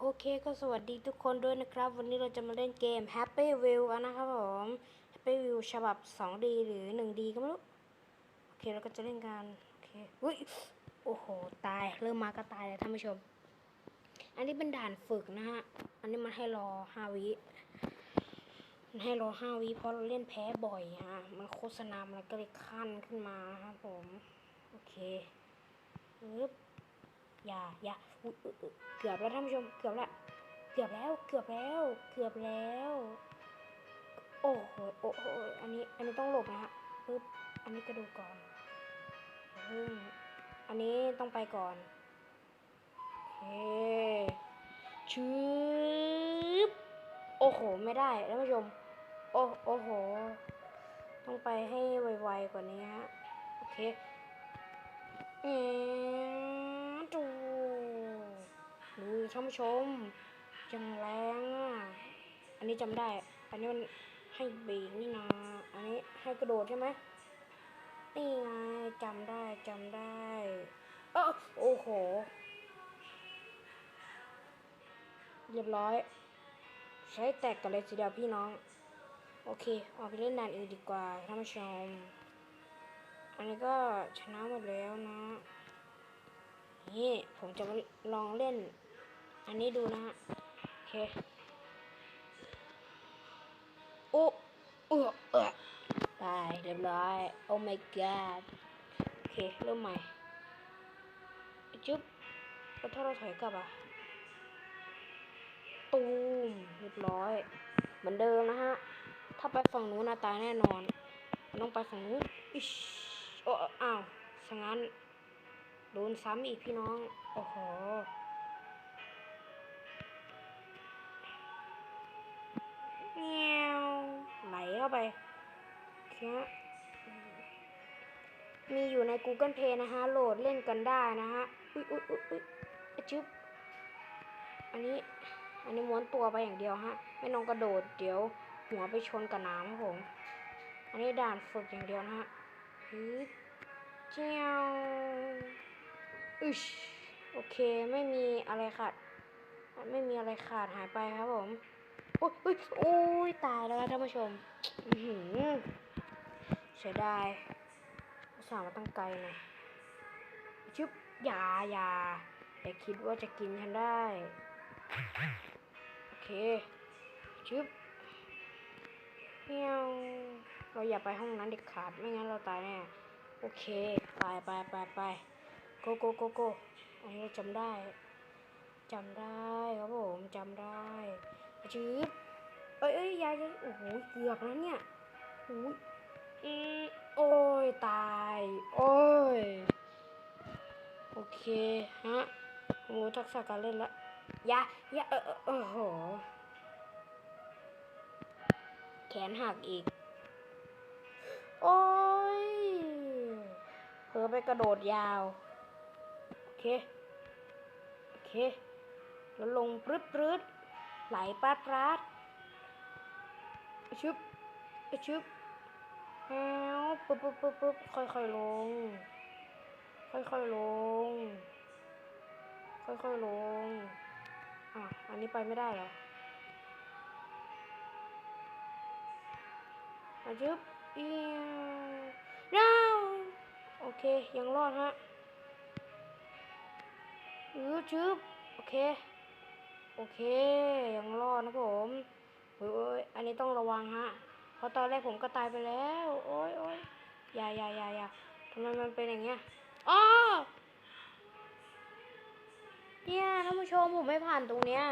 โอเคก็สวัสดีทุกคนด้วยนะครับ วันนี้เราจะมาเล่นเกม Happy View กันนะครับผม Happy View ฉบับ 2D หรือ 1D ก็ไม่รู้ โอเคเราก็จะเล่นกัน โอเคอุ้ยโอ้โห ตาย เริ่มมาก็ตายเลยท่านผู้ชม อันนี้เป็นด่านฝึกนะฮะ อันนี้มันให้รอ 5 วิมันให้รอ 5 วิเพราะเราเล่นแพ้บ่อยฮะ มันโฆษณามันก็เลยขั้นขึ้นมาครับผม โอเคปึ๊บอย่าอย่า เกือบแล้วท่านผู้ชม เกือบล้วเกือบแล้ว เกือบแล้ว เกือบแล้ว โอ้โห โอ้โห อันนี้ อันนี้ต้องหลบนะฮะปึ๊บ อันนี้กระดูกก่อนอันนี้ต้องไปก่อนโอเคชืบโอ้โห ไม่ได้ท่านผู้ชม โอ้ โอ้โห ต้องไปให้ไวๆกว่านี้ฮะ โอเคเอ๊ ดูท่านผู้ชมจังแรงอะ อันนี้จำได้ อันนี้มันให้เบรกนี่นาอันนี้ให้กระโดดใช่ไหมนี่ไงจำได้จำได้เออโอ้โห เรียบร้อย ใช้แตกกันเลยทีเดียวพี่น้อง โอเคออกไปเล่นด่านอื่นดีกว่าท่านผู้ชม อันนี้ก็ชนะหมดแล้วนะ นี่ผมจะมาลองเล่น อันนี้ดูนะฮะโอเคโอ้เออเออตายเรียบร้อยโอ้ my god โอเคเริ่มใหม่จุ๊บแล้วถ้าเราถอยกลับอะตูมเรียบร้อย เหมือนเดิมนะฮะ ถ้าไปฝั่งนู้นนะตายแน่นอน ต้องไปฝั่งนู้นอิชโอ้อ้าวสงั้นโดนซ้ำอีกพี่น้อง โอ้โห เข้าไปแค่มีอยู่ใน Google Play นะฮะ โหลดเล่นกันได้นะฮะ อุ๊ยอุ๊ยอุ๊ยอุ๊ยอะชึบอันนี้ อันนี้ม้วนตัวไปอย่างเดียวฮะ ไม่ต้องกระโดด เดี๋ยว หัวไปชนกับน้ำครับผม อันนี้ด่านฝึกอย่างเดียวนะฮะฮึเจียวอึชโอเค ไม่มีอะไรขาด ไม่มีอะไรขาดหายไปครับผม อ้ยโอ้ยโอ้ยตายแล้วนะท่านผู้ชมหือเสียดายอุตส่ามาตั้งไกลนะชึบยายาอย่าคิดว่าจะกินฉันได้ โอเคชึบเมียวเราอย่าไปห้องนั้นเด็ดขาดไม่งั้นเราตายแน่โอเค ไปไปไปไปโกโกโกโกอันนี้จำได้จำได้ครับผมจำได้ ชึบเอ้ยเอ้ยยายยาโอ้โหเกือบแล้วเนี่ยโอ้ยอืมโอ้ยตาย โอ้ย โอเคฮะโอ้ทักษะการเล่นละยายาเออเออเออโหแขนหักอีก โอ้ยเผลอไปกระโดดยาว โอเค โอเค แล้วลงปรึ๊ดปรึ๊ด ไหลปาดปาดชึบชึบแล้วปึ๊บปึ๊บปึ๊บปึ๊บค่อยๆลง ค่อยๆลง ค่อยๆลงอะอันนี้ไปไม่ได้เหรออะชึบเอียวน้าวโอเค ยังรอดฮะอือชึบ โอเค โอเคยังรอดนะผมโอ้ยอ,ยอันนี้ต้องระวังฮะ เพราะตอนแรกผมก็ตายไปแล้ว โอ้ยโอ้ยอย่าอย่าอย่าอย่าทำไมมันเป็นอย่างเงี้ยอ้อเนี่ยท่านผู้ชมผมไม่ผ่านตรงเนี้ย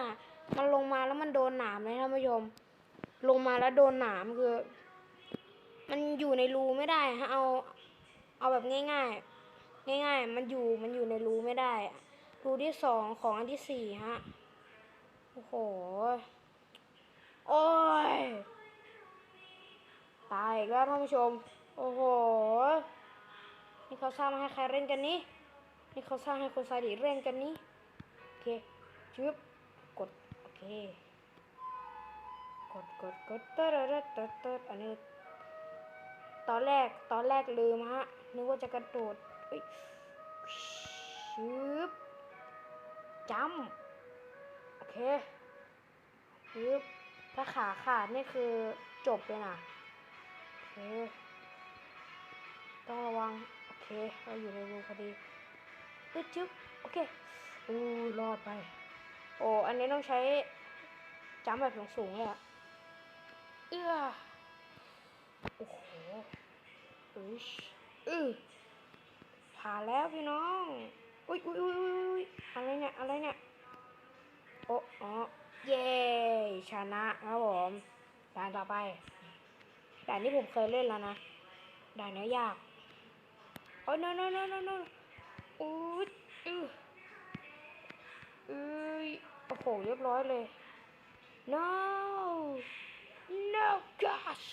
มันลงมาแล้วมันโดนหนามเลยท่านผู้ชม ลงมาแล้วโดนหนามคือ มันอยู่ในรูไม่ได้ฮะเอาเอาแบบง่ายๆง่ายๆ มันอยู่มันอยู่ในรูไม่ได้รูที่สองของอันที่สี่ฮะ โอ้โห โอ้ย ตายอีกแล้วท่านผู้ชม โอ้โห นี่เขาสร้างมาให้ใครเล่นกันนี้ นี่เขาสร้างให้คนซาดิเล่นกันนี้ โอเคชึบกด โอเค กดกดกดเตอร์เตอร์เตอร์เตอร์อันนี้ ตอนแรก ตอนแรกลืมฮะ นึกว่าจะกระโดดเฮ้ยชึบจำ เคเคปึ๊บถ้าขาขาดนี่คือจบเลยนะโอเค ต้องระวัง โอเค เราอยู่ในรูพอดีอึดจึ๊บโอเค อู้รอดไป โอ้ อันนี้ต้องใช้จัมป์แบบสูงๆเลยอะเอื้อ โอ้โหอุ้ยอือผ่านแล้วพี่น้อง อุ้ยอุ้ยอุ้ยอุ้ยอุ้ยอะไรเนี่ย อะไรเนี่ย โอ้อ๋อเย้ชนะครับผมด่านต่อไปด่านที่ผมเคยเล่นแล้วนะด่านเนี้ยยากโอ้ย no no no no no อุ้ยอืออุ้ยโอ้โหเรียบร้อยเลย no no gosh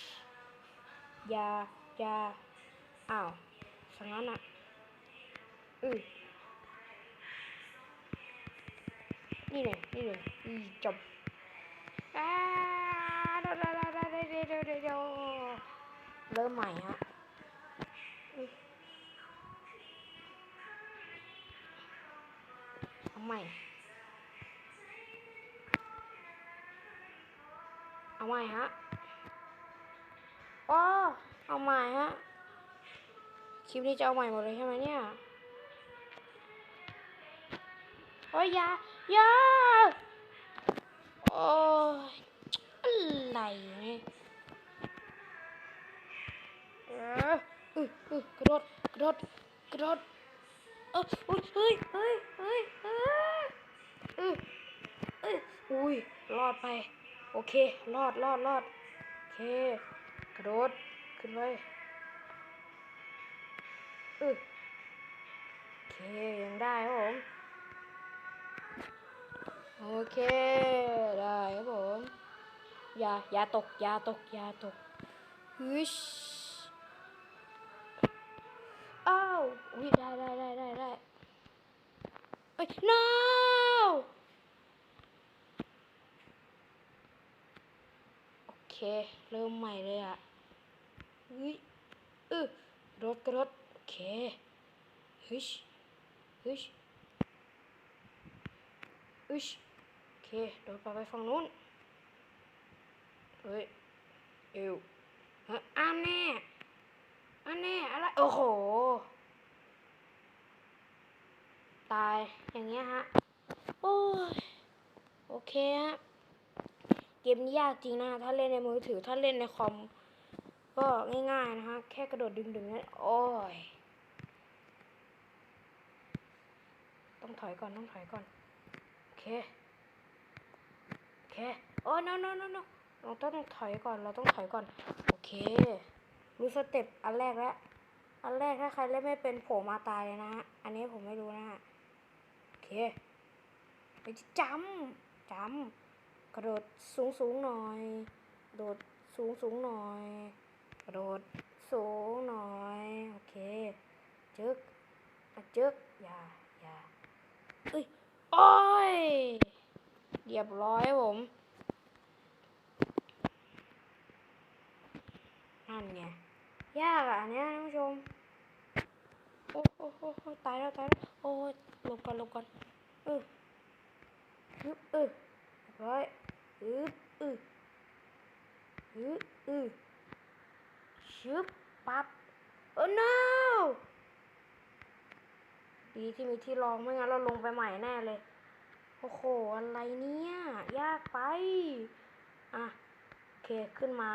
อย่าอย่าอ้าวสังนั้นอะอือ นี่เลยนี่เลยอือจบอ้าเดี๋ยวเดี๋ยวเดี๋ยวเดี๋ยวเริ่มใหม่ฮะอือเอาใหม่เอาใหม่ฮะโอ้เอาใหม่ฮะ คลิปนี้จะเอาใหม่หมดเลยใช่ไหมเนี่ย โอ้ยยา ยาโอ้ยอะไรเนี่ยเอออึอึกระโดดกระโดดกระโดดเอออุ้ยเฮ้ยเฮ้ยเฮ้ยเฮ้ยอือเอ้ยอุ้ยรอดไป โอเค รอดรอดรอดโอเค กระโดดขึ้นไปอือโอเคยังได้ครับผม เค ได้ครับผม อย่า อย่าตก อย่าตก อย่าตกฮึชอ้าวอุ้ยได้ได้ได้ได้ได้เอ้ย no โอเค เริ่มใหม่เลยอะเฮ้ยเออรถกระรถโอเคฮึชฮึชฮึช เคโดดไปไปฝั่งนู้น เฮ้ย เอวฮะอันแน่อันแน่อะไร โอ้โห ตาย อย่างเงี้ยฮะ โอ้ย โอเคฮะ เกมนี้ยากจริงนะ ถ้าเล่นในมือถือ ถ้าเล่นในคอม ก็ง่ายๆนะฮะ แค่กระโดดดึงๆนั่นโอ้ย ต้องถอยก่อน ต้องถอยก่อน โอเค โอเคโอ้ no no no no เราต้องถอยก่อน เราต้องถอยก่อน โอเค รู้สเต็ปอันแรกแล้ว อันแรกถ้าใครเล่นไม่เป็นโผมาตายเลยนะฮะอันนี้ผมไม่รู้นะฮะ โอเค ไปจำจำกระโดดสูงสูงหน่อย โดดสูงสูงหน่อย กระโดดสูงหน่อย โอเค จึกอะจึกอย่าอย่าเอ้ย โอ้ย เรียบร้อยผมนั่นไงยากอะเนี้ยท่านผู้ชม โอ้โหตายแล้วตายแล้วโอ้ยหลบก่อนหลบก่อนเออฮึบเออร้อยฮึบเออฮึบเออชึบปั๊บโอ้ no ดีที่มีที่รองไม่งั้นเราลงไปใหม่แน่เลย โอ้โห อะไรเนี่ย ยากไป อะ โอเค ขึ้นมา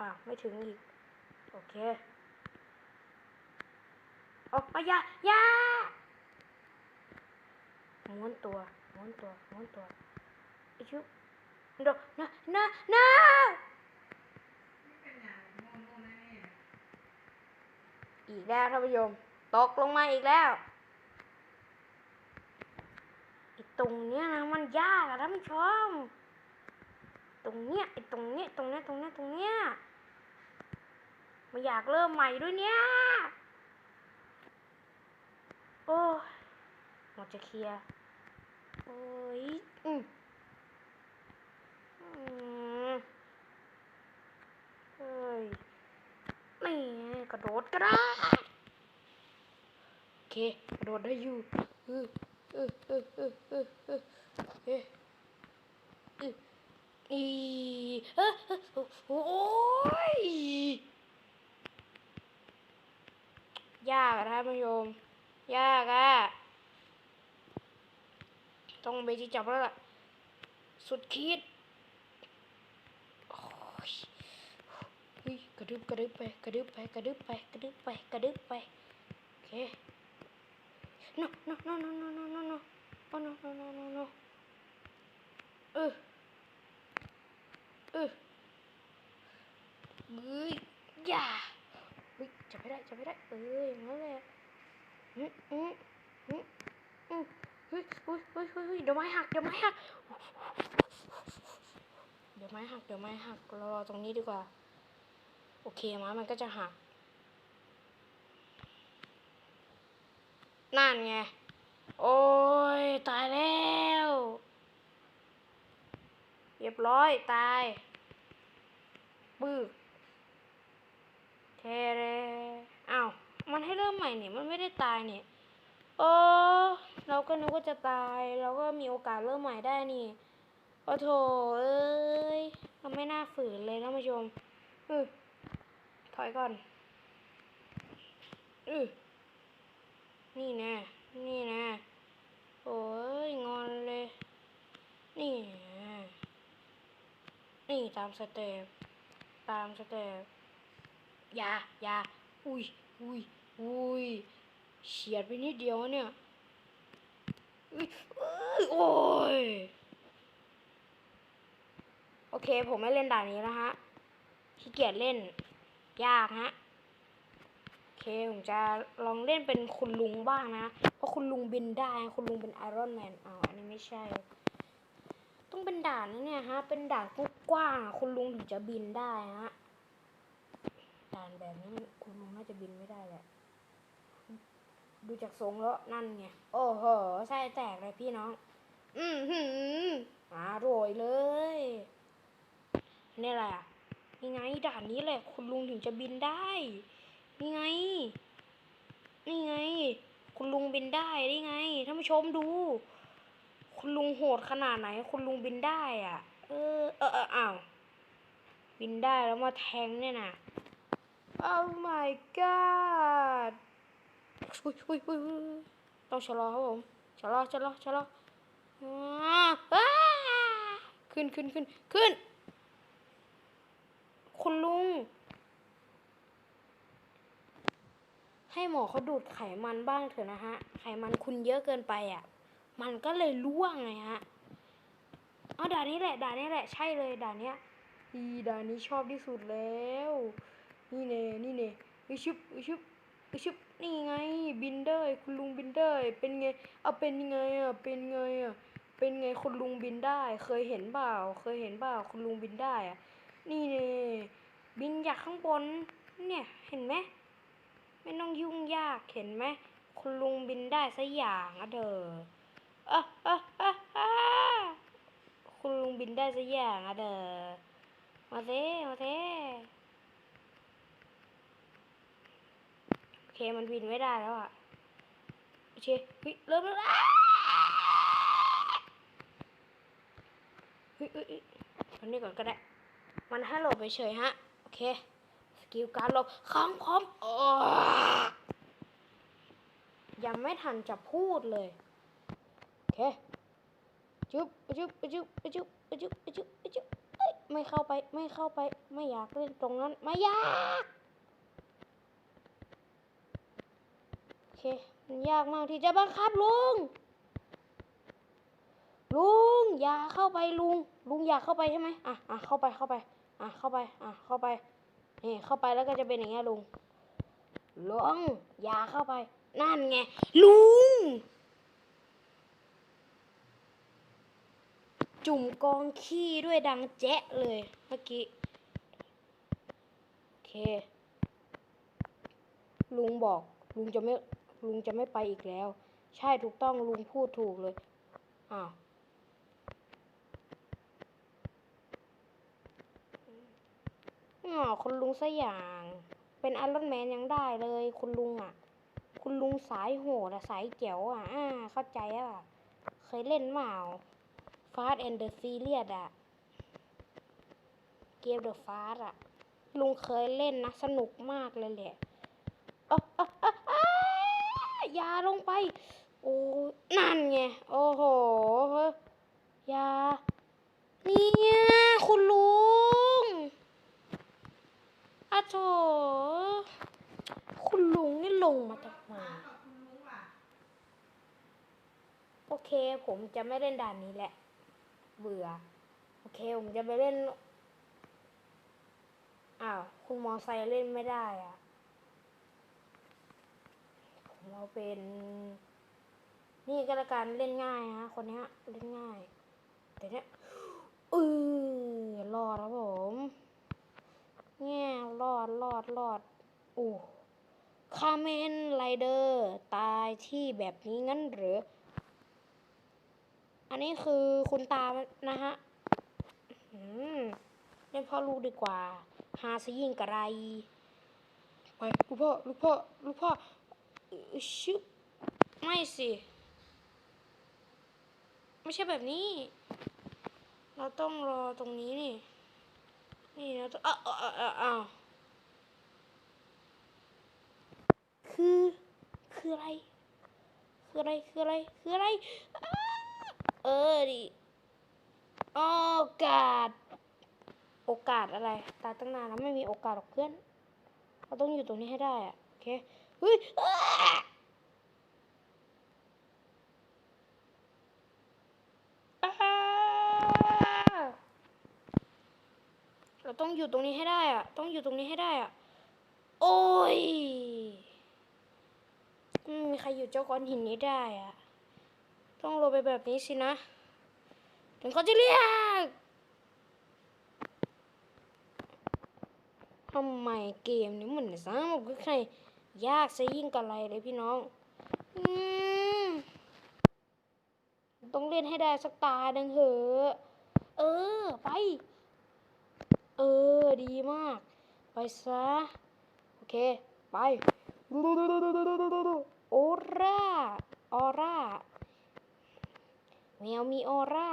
อะ ไม่ถึงอีก โอเค ออกมาอย่าอย่าม้วนตัวม้วนตัวม้วนตัวไอชุบโดนะนะนะอีกแล้วท่านผู้ชม ตกลงมาอีกแล้วไอ ตรงเนี้ยนะมันยากอะท่านผู้ชม ตรงเนี้ยไอตรงเนี้ยตรงเนี้ยตรงเนี้ยตรงเนี้ยไมันอยากเริ่มใหม่ด้วยเนี่ย โอ้หมดจะเคลียร์ โอ้ยอืมเฮ้ยนี่กระโดดก็ได้ โอเค กระโดดได้อยู่เออ เออเออเออเออเออเออออีเออเอ้อโอ้ยยากอะท่านผู้ชมยากอะต้องไปที่จับแล้วล่ะ สุดคิดโอ้ยกระดึบกระดึบไปกระดึบไปกระดึบไปกระดึบไปกระดึบไปโอเค no no no no no no no no oh no no no no no เออเออเฮ้ยอย่าเฮ้ยจับไม่ได้จับไม่ได้เอออย่างนั้นแหละอืมอืมอืมอืมเฮ้ยเฮ้ยเฮ้ยเฮ้ยเดี๋ยวไม้หักเดี๋ยวไม้หักเดี๋ยวไม้หักเดี๋ยวไม้หักรารอตรงนี้ดีกว่า โอเคไม้มันก็จะหัก นั่นไง โอ้ย ตายแล้วเรียบร้อยตาย บึกเทเรอ้าวมันให้เริ่มใหม่เนี่ยมันไม่ได้ตายเนี่ยโอ้เราก็นึกว่าจะตาย เราก็มีโอกาสเริ่มใหม่ได้นี่โอ้โถเอ้ยเราไม่น่าฝืนเลยท่านผู้ชมอือถอยก่อนอือ นี่แน่นี่แน่โอ้ย งอนเลย นี่นี่ตามสเต็ป ตามสเต็ปอย่าอย่าอุ้ยอุ้ยอุ้ยเฉียดไปนิดเดียวเนี่ยอุ้ยโอ้ย โอเค ผมไม่เล่นด่านนี้แล้วฮะขี้เกียจเล่น ยากฮะ เคผมจะลองเล่นเป็นคุณลุงบ้างนะ เพราะคุณลุงบินได้ คุณลุงเป็นไอรอนแมนอ้าอันนี้ไม่ใช่ ต้องเป็นด่านนี้เนี่ยฮะ เป็นด่านกว้างคุณลุงถึงจะบินได้ฮะ ด่านแบบนี้คุณลุงน่าจะบินไม่ได้แหละ ดูจากทรงแล้วนั่นไง โอ้โหไส้แตกเลยพี่น้อง อือหืออร่อยเลย นี่แหละนี่ไงด่านนี้แหละ คุณลุงถึงจะบินได้ นี่ไง นี่ไง คุณลุงบินได้ได้ไงท่านผู้ชมดู คุณลุงโหดขนาดไหน คุณลุงบินได้อะ เออ เออเอออ้าวบินได้แล้วมาแทงเนี่ยนะ Oh my god อุ้ยอุ้ยอุ้ยต้องชะลอครับผมชะลอชะลอชะลอขึ้นขึ้นขึ้นขึ้น คุณลุง ให้หมอเขาดูดไขมันบ้างเถอะนะฮะ ไขมันคุณเยอะเกินไปอะ มันก็เลยร่วงไงฮะเอาด่านนี้แหละด่านนี้แหละ ใช่เลยด่านเนี้ยอีด่านนี้ชอบที่สุดแล้ว นี่เน่นี่เน่อิชุบอิชุบอิชุบนี่ไงบินได้คุณลุงบินได้เป็นไงเอาเป็นยังไงอะเป็นไงอะเป็นไงคุณลุงบินได้ เคยเห็นเปล่าเคยเห็นเปล่าคุณลุงบินได้อะนี่เน่บินจากข้างบนเนี่ยเห็นไหม ไม่ต้องยุ่งยากเห็นไหมคุณลุงบินได้สักอย่างอะเด้ออะอะอะอะคุณลุงบินได้สักอย่างอะเด้อมาเซมาเซโอเคมันบินไม่ได้แล้วอะโอเคเฮ้ยเริ่มแล้วเฮ้ยเฮ้ยเฮ้ยตอนนี้ก่อนก็ได้ มันให้หลบไปเฉยฮะ โอเค กิลการหลบค้างพร้อมออยังไม่ทันจะพูดเลย โอเค จุ๊บจุ๊บจุ๊บจุ๊บจุ๊บจุ๊บจุ๊บเอ้ยไม่เข้าไปไม่เข้าไป ไม่อยากเล่นตรงนั้น ไม่อยาก โอเค มันยากมากที่จะบังคับลุง ลุง อย่าเข้าไปลุง ลุงอยากเข้าไปใช่ไหมอะอะเข้าไปเข้าไป อะเข้าไป อะเข้าไป นี่เข้าไปแล้วก็จะเป็นอย่างเงี้ยลุงลุงอย่าเข้าไป นั่นไง ลุง จุ่มกองขี้ด้วยดังแจ๊ะเลยเมื่อกี้ โอเค ลุงบอก ลุงจะไม่ ลุงจะไม่ไปอีกแล้ว ใช่ถูกต้องลุงพูดถูกเลย อ้าว อ๋อคุณลุงสอย่าง เป็นไอรอนแมนยังได้เลย คุณลุงอะ คุณลุงสายโหดอะสายเจ๋วอะ อ่า เข้าใจอะ เคยเล่นเปล่า Fast and the Furious อะเกม The Fast อะลุงเคยเล่นนะ สนุกมากเลยแหละอ๊ะอ๊ะอ๊ะอ๊ะอยาลงไป โอ้นั่นไง โอ้โหยาเนี่ย คุณลุง อะโถคุณลุงนี่ลงมาทำไมโอเค ผมจะไม่เล่นด่านนี้แหละ เบื่อ โอเค ผมจะไปเล่น อ้าว คุณมอไซค์เล่นไม่ได้อะผมเอาเป็น นี่ก็แล้วกันเล่นง่ายฮะ คนเนี้ยเล่นง่าย แต่เนี้ยเออรอดครับผม แง่รอดรอดรอดโอ้คาเมนไรเดอร์ตายที่แบบนี้งั้นหรือ อันนี้คือคุณตานะฮะอืมเล่นพ่อลูกดีกว่า หาซะยิ่งกระไร ไปลูกพ่อลูกพ่อลูกพ่อชึบไม่สิ ไม่ใช่แบบนี้ เราต้องรอตรงนี้นี่ นี่เราต้องอ้าวอ้าวอ้าวคือ คืออะไร คืออะไร คืออะไร คืออะไร เออดิโอกาส โอกาสอะไร ตายตั้งนานแล้วไม่มีโอกาสหรอกเพื่อน เราต้องอยู่ตรงนี้ให้ได้อะโอเค เฮ้ยอ้าอ้าเรา ต้องอยู่ตรงนี้ให้ได้อะต้องอยู่ตรงนี้ให้ได้อะโอ้ยไม่มีใครอยู่เจ้าก้อนหินนี้ได้อะต้องลงไปแบบนี้สินะ ถึงเขาจะเรียกทำไมเกมนี้มันสร้างมาเพื่อใครยากซะยิ่งกับอะไรเลยพี่น้องอต้องเล่นให้ได้สักตาดังเหอะ เออ ไป เออ ดีมาก ไปซะ โอเค ไป โอร่า ออร่า แมวมีออร่า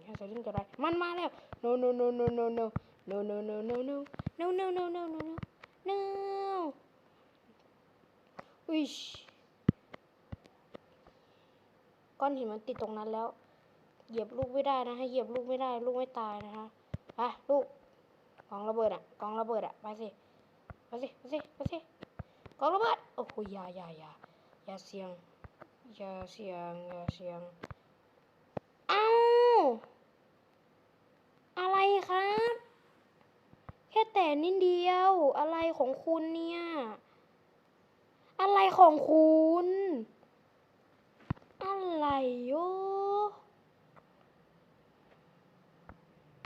อย่าใส่ลิ้นกับอะไรมันมาแล้ว no no no no no no no no no no no no no no no no no no อุ้ยก้อนหินมันติดตรงนั้นแล้ว เหยียบลูกไม่ได้นะให้เหยียบลูกไม่ได้ ลูกไม่ตายนะคะ ไปลูกกองระเบิดอะกองระเบิดอะไปสิไปสิไปสิไปสิกองระเบิดโอ้โหอย่าอย่าอย่าอย่าเสียงอย่าเสียงอย่าเสียงเอาอะไรครับแค่แต่นิดเดียวอะไรของคุณเนี่ยอะไรของคุณ อะไรโย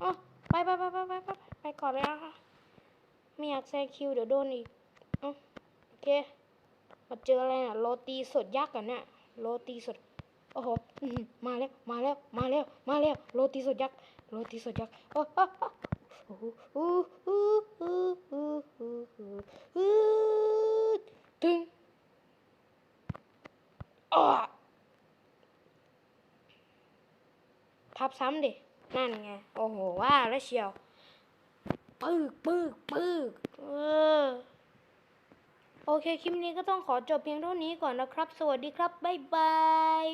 อ๋อ ไปไปไปไปไปไปไปก่อนเลยนะคะไม่อยากแซงคิวเดี๋ยวโดนอีกอโอเคมาเจออะไรเน่ะโรตีสดยักษ์กันเนี่ยโรตีสดโอ้โหมาแล้วมาแล้วมาแล้วมาแล้วโรตีสดยักษ์โรตีสดยักษ์โอ้โหโอ้โหโอ้โหโอ้โหโอ้โหโอ้โหตึงอ้อพับซ้ำดิ นั่นไง โอ้โห ว่าแล้วเชียวปึกปึกปึกเออ โอเค คลิปนี้ก็ต้องขอจบเพียงเท่านี้ก่อนนะครับ สวัสดีครับ บ๊ายบาย